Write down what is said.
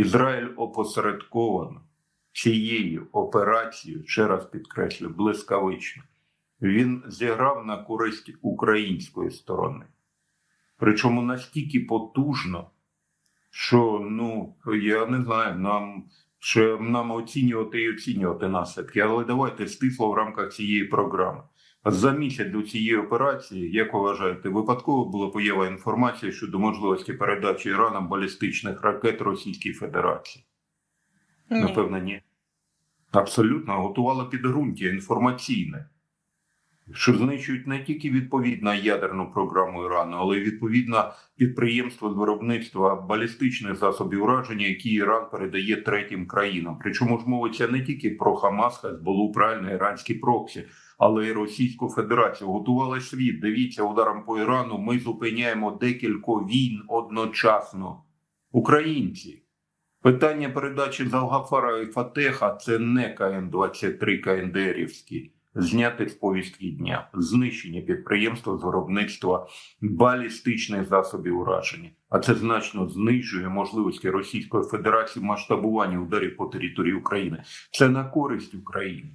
Ізраїль опосередковано цією операцією, ще раз підкреслю, блискавично, він зіграв на користь української сторони. Причому настільки потужно, що ну я не знаю, нам ще нам оцінювати і оцінювати наслідки. Але давайте стисло в рамках цієї програми. За місяць до цієї операції, як ви вважаєте, випадково була поява інформації щодо можливості передачі Іраном балістичних ракет Російській Федерації? Ні. Напевно, ні. Абсолютно готувала підґрунтя інформаційне, що знищують не тільки відповідно ядерну програму Ірану, але й відповідно підприємство з виробництва балістичних засобів ураження, які Іран передає третім країнам. Причому ж мовиться не тільки про Хамас, Хезболу, правильно, іранські проксі, але й Російську Федерацію. Готували світ. Дивіться, ударом по Ірану ми зупиняємо декілька війн одночасно. Українці. Питання передачі Залгафара і Фатеха це не КН-23 КНДРівські. Зняти з повістки дня, знищення підприємства з виробництва балістичних засобів ураження. А це значно знижує можливості Російської Федерації масштабування ударів по території України. Це на користь України.